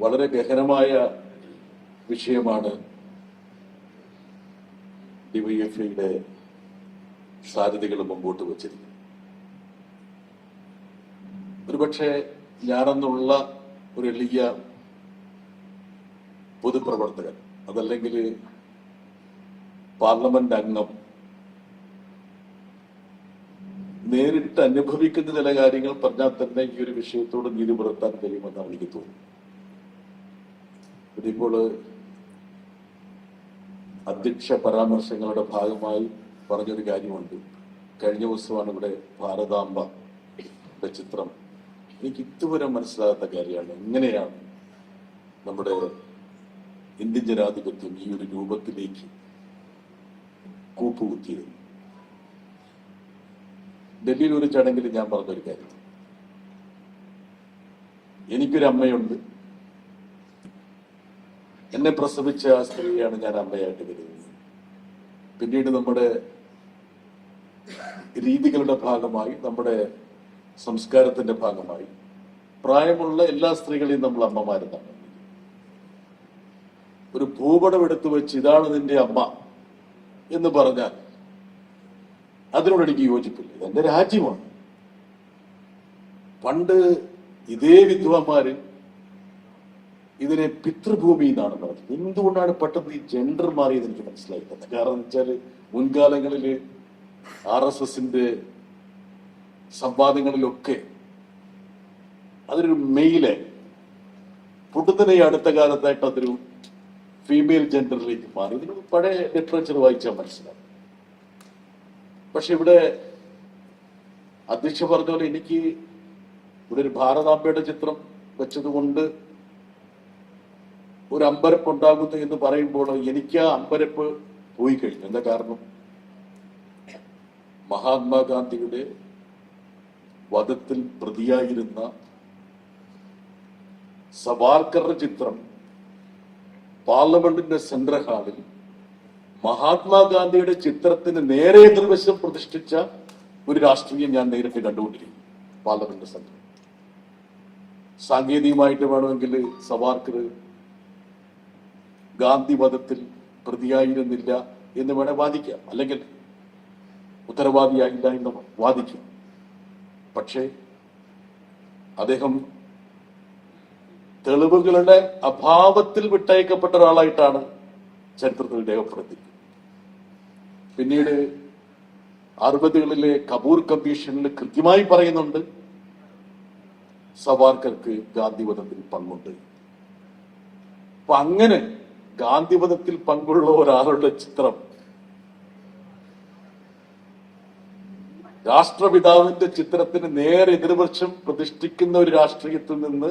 വളരെ ഗഹനമായ വിഷയമാണ് ഡിവൈഎഫ്ഐയുടെ സാധ്യതകൾ മുമ്പോട്ട് വച്ചിരിക്കുന്നത്. ഒരുപക്ഷെ ഞാനെന്നുള്ള ഒരു എളിയ പൊതുപ്രവർത്തകൻ അതല്ലെങ്കിൽ പാർലമെന്റ് അംഗം നേരിട്ട് അനുഭവിക്കുന്ന ചില കാര്യങ്ങൾ പറഞ്ഞാൽ തന്നെ ഈ ഒരു വിഷയത്തോട് നീതി പുലർത്താൻ കഴിയുമെന്നാണ് എനിക്ക് തോന്നുന്നത്. ഇതിപ്പോൾ അധ്യക്ഷ പരാമർശങ്ങളുടെ ഭാഗമായി പറഞ്ഞൊരു കാര്യമുണ്ട്. കഴിഞ്ഞ ദിവസമാണ് ഇവിടെ ഭാരതാംബ ചിത്രം. എനിക്ക് ഇതുവരെ മനസ്സിലാകാത്ത കാര്യമാണ്. എങ്ങനെയാണ് നമ്മുടെ ഇന്ത്യൻ ജനാധിപത്യം ഈ ഒരു രൂപത്തിലേക്ക് കൂപ്പുകുത്തിയത്? ഡൽഹിയിൽ ഒരു ചടങ്ങിൽ ഞാൻ പറഞ്ഞൊരു കാര്യം. എനിക്കൊരു അമ്മയുണ്ട് എന്നെ പ്രസവിച്ച ആ സ്ത്രീയാണ് ഞാൻ അമ്മയായിട്ട് കരുതുന്നത്. പിന്നീട് നമ്മുടെ രീതികളുടെ ഭാഗമായി നമ്മുടെ സംസ്കാരത്തിന്റെ ഭാഗമായി പ്രായമുള്ള എല്ലാ സ്ത്രീകളെയും നമ്മൾ അമ്മമാരെന്നാണ് ഒരു ഭൂപടം എടുത്തു വെച്ച് ഇതാണ് നിന്റെ അമ്മ എന്ന് പറഞ്ഞാൽ അതിനോട് എനിക്ക് യോജിപ്പില്ല. ഇതെന്റെ രാജ്യമാണ്. പണ്ട് ഇതേ വിദ്വാന്മാര് ഇതിനെ പിതൃഭൂമി എന്നാണ് പറഞ്ഞത്. എന്തുകൊണ്ടാണ് പെട്ടെന്ന് ഈ ജെൻഡർ മാറിയത് എനിക്ക് മനസ്സിലായിട്ടത് കാരണം വെച്ചാൽ മുൻകാലങ്ങളിൽ ആർ എസ് എസിന്റെ സംവാദങ്ങളിലൊക്കെ അതൊരു മെയിൽ പുട്ടുത്തനെ അടുത്ത കാലത്തായിട്ട് അതൊരു ഫീമെയിൽ ജെൻഡറിലേക്ക് മാറി. ഇതിന് പഴയ ലിറ്ററേച്ചർ വായിച്ചാൽ മനസ്സിലാവും പക്ഷെ ഇവിടെ അധ്യക്ഷ പറഞ്ഞ പോലെ എനിക്ക് ഇവിടെ ഒരു ഭാരതാംബയുടെ ചിത്രം വെച്ചതുകൊണ്ട് ഒരു അമ്പരപ്പ് ഉണ്ടാകുന്നു എന്ന് പറയുമ്പോൾ എനിക്ക് ആ അമ്പരപ്പ് പോയി കഴിഞ്ഞു. എന്താ കാരണം? മഹാത്മാഗാന്ധിയുടെ വധത്തിൽ പ്രതിയായിരുന്ന സവാർക്കറുടെ ചിത്രം പാർലമെന്റിന്റെ സെൻട്രൽ ഹാളിൽ മഹാത്മാഗാന്ധിയുടെ ചിത്രത്തിന് നേരെ എതിർവശം പ്രതിഷ്ഠിച്ച ഒരു രാഷ്ട്രീയം ഞാൻ നേരിട്ട് കണ്ടുകൊണ്ടിരിക്കുന്നു. Parliament central. സാങ്കേതികമായിട്ട് വേണമെങ്കിൽ സവാർക്കർ ഗാന്ധി വധത്തിൽ പ്രതിയായിരുന്നില്ല എന്ന് വേണേ വാദിക്കാം. അല്ലെങ്കിൽ ഉത്തരവാദിയായില്ല എന്ന് വാദിക്കാം. പക്ഷേ അദ്ദേഹം തെളിവുകളുടെ അഭാവത്തിൽ വിട്ടയക്കപ്പെട്ട ഒരാളായിട്ടാണ് ചരിത്രത്തിൽ രേഖപ്പെടുത്തി പിന്നീട് അറുപതുകളിലെ കപൂർ കമ്മീഷനിൽ കൃത്യമായി പറയുന്നുണ്ട് സവാർക്കർക്ക് ഗാന്ധിവധത്തിൽ പങ്കുണ്ട്. അപ്പൊ അങ്ങനെ ഗാന്ധിവധത്തിൽ പങ്കുള്ള ഒരാളുടെ ചിത്രം. രാഷ്ട്രപിതാവിന്റെ ചിത്രത്തിന് നേരെ എതിർപക്ഷം പ്രതിഷ്ഠിക്കുന്ന ഒരു രാഷ്ട്രീയത്തിൽ നിന്ന്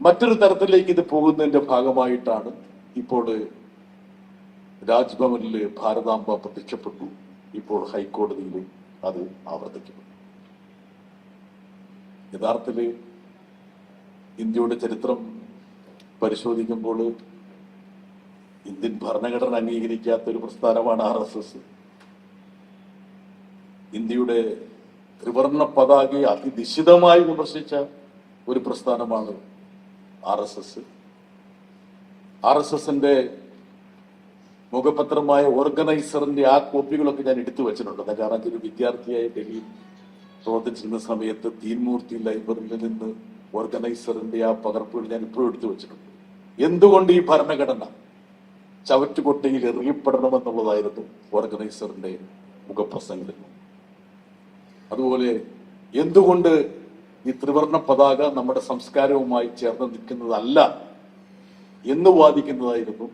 മറ്റൊരു തരത്തിലേക്ക് ഇത് പോകുന്നതിന്റെ ഭാഗമായിട്ടാണ് ഇപ്പോൾ രാജ്ഭവനിൽ ഭാരതാംബ പ്രത്യക്ഷപ്പെട്ടു. ഇപ്പോൾ ഹൈക്കോടതിയിൽ അത് ആവർത്തിക്കപ്പെട്ടു. യഥാർത്ഥത്തിൽ ഇന്ത്യയുടെ ചരിത്രം പരിശോധിക്കുമ്പോൾ ഇന്ത്യൻ ഭരണഘടന അംഗീകരിക്കാത്ത ഒരു പ്രസ്ഥാനമാണ് ആർ എസ് എസ്. ഇന്ത്യയുടെ ത്രിവർണ പതാകയെ അതിനിശിതമായി വിമർശിച്ച ഒരു പ്രസ്ഥാനമാണ് R S S. R S എസിന്റെ മുഖപത്രമായ ഓർഗനൈസറിന്റെ ആ കോപ്പികളൊക്കെ ഞാൻ എടുത്തു വെച്ചിട്ടുണ്ട്. കാരണം? ഒരു വിദ്യാർത്ഥിയായ ഡൽഹിയിൽ പ്രവർത്തിച്ചിരുന്ന സമയത്ത് തീൻമൂർത്തി ലൈബ്രറിയിൽ നിന്ന് ഓർഗനൈസറിന്റെ ആ പകർപ്പുകൾ ഞാൻ ഇപ്പോഴും എടുത്തു വെച്ചിട്ടുണ്ട്. എന്തുകൊണ്ട് ഈ ഭരണഘടന ചവറ്റുകൊട്ടയിൽ എറിയപ്പെടണമെന്നുള്ളതായിരുന്നു ഓർഗനൈസറിന്റെ മുഖപ്രസംഗത്തിൽ അതുപോലെ എന്തുകൊണ്ട് ഈ ത്രിവർണ പതാക നമ്മുടെ സംസ്കാരവുമായി ചേർന്ന് നിൽക്കുന്നതല്ല എന്ന് വാദിക്കുന്നതായിരുന്നു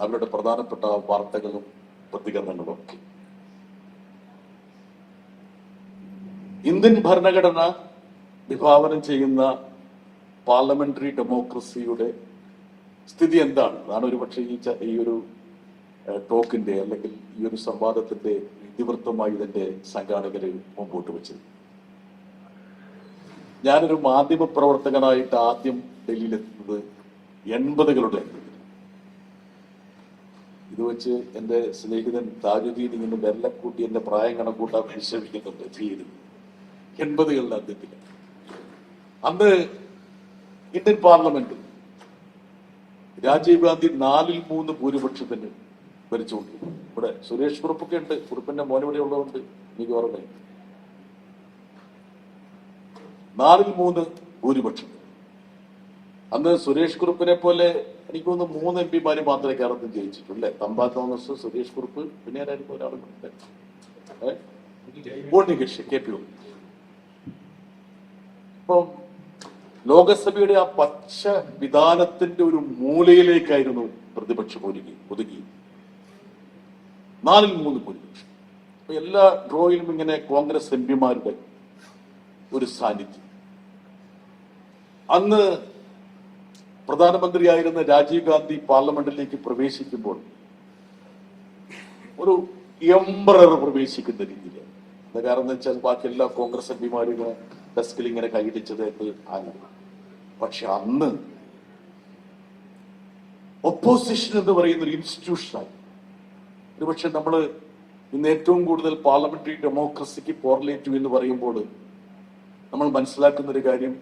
അവരുടെ പ്രധാനപ്പെട്ട വാർത്തകളും പ്രതികരണങ്ങളും ഒക്കെ. ഇന്ത്യൻ ഭരണഘടന വിഭാവനം ചെയ്യുന്ന പാർലമെന്ററി ഡെമോക്രസിയുടെ സ്ഥിതി എന്താണ്? അതാണ് ഒരു പക്ഷേ ഈ ഈ ഒരു ടോക്കിന്റെ അല്ലെങ്കിൽ ഈ ഒരു സംവാദത്തിന്റെ ഇതിവൃത്തമായി ഇതിന്റെ സംഘാടകര് മുമ്പോട്ട് വെച്ചത്. ഞാനൊരു മാധ്യമ പ്രവർത്തകനായിട്ട് ആദ്യം ഡൽഹിയിലെത്തുന്നത് എൺപതുകളുടെ ഇത് വെച്ച് എന്റെ സ്നേഹിതൻ താജുദ്ദീൻ ഇങ്ങനെ വെല്ലക്കൂട്ടി എന്റെ പ്രായം കണക്കൂട്ടാൻ വിശ്രമിക്കുന്നുണ്ട് ചെയ്തു എൺപതുകളുടെ അന്ത്യത്തിൽ അന്ന് ഇന്ത്യൻ പാർലമെന്റ് രാജീവ് ഗാന്ധി നാലിൽ മൂന്ന് ഭൂരിപക്ഷത്തിന് ഭരിച്ചുകൊണ്ട് ഇവിടെ സുരേഷ് കുറുപ്പൊക്കെ ഉണ്ട് കുറുപ്പിന്റെ മോൻ ഇവിടെ ഉള്ളതുകൊണ്ട് എനിക്ക് ഓർമ്മ നാലിൽ മൂന്ന് ഭൂരിപക്ഷം അന്ന് സുരേഷ് കുറുപ്പിനെ പോലെ എനിക്ക് തോന്നുന്നു മൂന്ന് എം പിമാര് മാത്രമേ കേരളത്തിൽ ജയിച്ചിട്ടുള്ളൂ അല്ലേ തമ്പാ തോമസ് സുരേഷ് കുറുപ്പ് പിന്നെ ആരായിരുന്നു ഒരാളും കൂടെ. ഏ? Unnikrishnan K P Unni. ലോകസഭയുടെ ആ പച്ച വിധാനത്തിന്റെ ഒരു മൂലയിലേക്കായിരുന്നു പ്രതിപക്ഷം ഒരുങ്ങി ഒതുങ്ങി നാലിൽ മൂന്ന് ഭൂരിപക്ഷം. എല്ലാ ഡ്രോയിലും ഇങ്ങനെ കോൺഗ്രസ് എം പിമാരുടെ ഒരു സാന്നിധ്യം. അന്ന് പ്രധാനമന്ത്രിയായിരുന്ന രാജീവ് ഗാന്ധി പാർലമെന്റിലേക്ക് പ്രവേശിക്കുമ്പോൾ ഒരു എംബ്രർ പ്രവേശിക്കുന്ന രീതിയിൽ അത് കാരണം എന്ന് വെച്ചാൽ ബാക്കി എല്ലാ കോൺഗ്രസ് എം പിമാരും ഡെസ്കിൽ ഇങ്ങനെ കൈയിടിച്ചത് ആണ് പക്ഷെ അന്ന് ഒപ്പോസിഷൻ എന്ന് പറയുന്ന ഒരു ഇൻസ്റ്റിറ്റ്യൂഷനായി ഒരുപക്ഷെ നമ്മൾ ഇന്ന് ഏറ്റവും കൂടുതൽ പാർലമെന്ററി ഡെമോക്രസിക്ക് പോർലേറ്റീവ് എന്ന് പറയുമ്പോൾ നമ്മൾ മനസ്സിലാക്കുന്ന ഒരു കാര്യം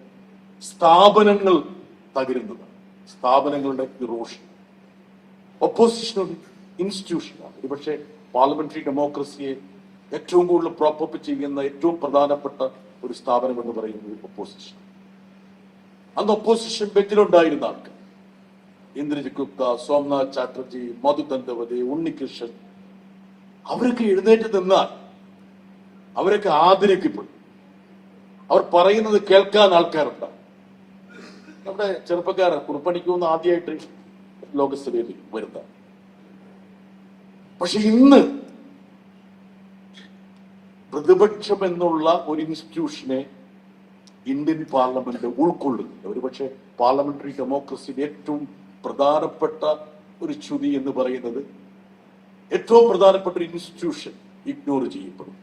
സ്ഥാപനങ്ങൾ തകരുന്നത് സ്ഥാപനങ്ങളുടെ ഇറോഷൻ ഒരു ഇൻസ്റ്റിറ്റ്യൂഷനാണ് ഒരുപക്ഷെ പാർലമെന്ററി ഡെമോക്രസിയെ ഏറ്റവും കൂടുതൽ പ്രോപ്പപ്പ് ചെയ്യുന്ന ഏറ്റവും പ്രധാനപ്പെട്ട ഒരു സ്ഥാപനം എന്ന് പറയുന്നത് ഒപ്പോസിഷൻ അന്ന് ഒപ്പോസിഷൻ ബെഞ്ചിലുണ്ടായിരുന്ന ആൾക്കാർ. ഇന്ദ്രജിത് ഗുപ്ത സോംനാഥ് ചാറ്റർജി മധു ദന്തവതി ഉണ്ണികൃഷ്ണൻ അവരൊക്കെ എഴുന്നേറ്റ് നിന്നാൽ അവരൊക്കെ ആദരിക്കപ്പെടും. അവർ പറയുന്നത് കേൾക്കാൻ ആൾക്കാരുണ്ടാവും. നമ്മുടെ ചെറുപ്പക്കാരൻ കുറുപ്പണിക്കൊന്ന് ആദ്യമായിട്ട് ലോകസഭയിൽ വരുന്ന പക്ഷെ ഇന്ന് പ്രതിപക്ഷം എന്നുള്ള ഒരു ഇൻസ്റ്റിറ്റ്യൂഷനെ ഇന്ത്യൻ പാർലമെന്റ് ഉൾക്കൊള്ളുന്നില്ല. ഒരുപക്ഷെ പാർലമെന്ററി ഡെമോക്രസിയുടെ ഏറ്റവും പ്രധാനപ്പെട്ട ഒരു ചുതി എന്ന് പറയുന്നത് ഏറ്റവും പ്രധാനപ്പെട്ട ഒരു ഇൻസ്റ്റിറ്റ്യൂഷൻ ഇഗ്നോർ ചെയ്യപ്പെടും.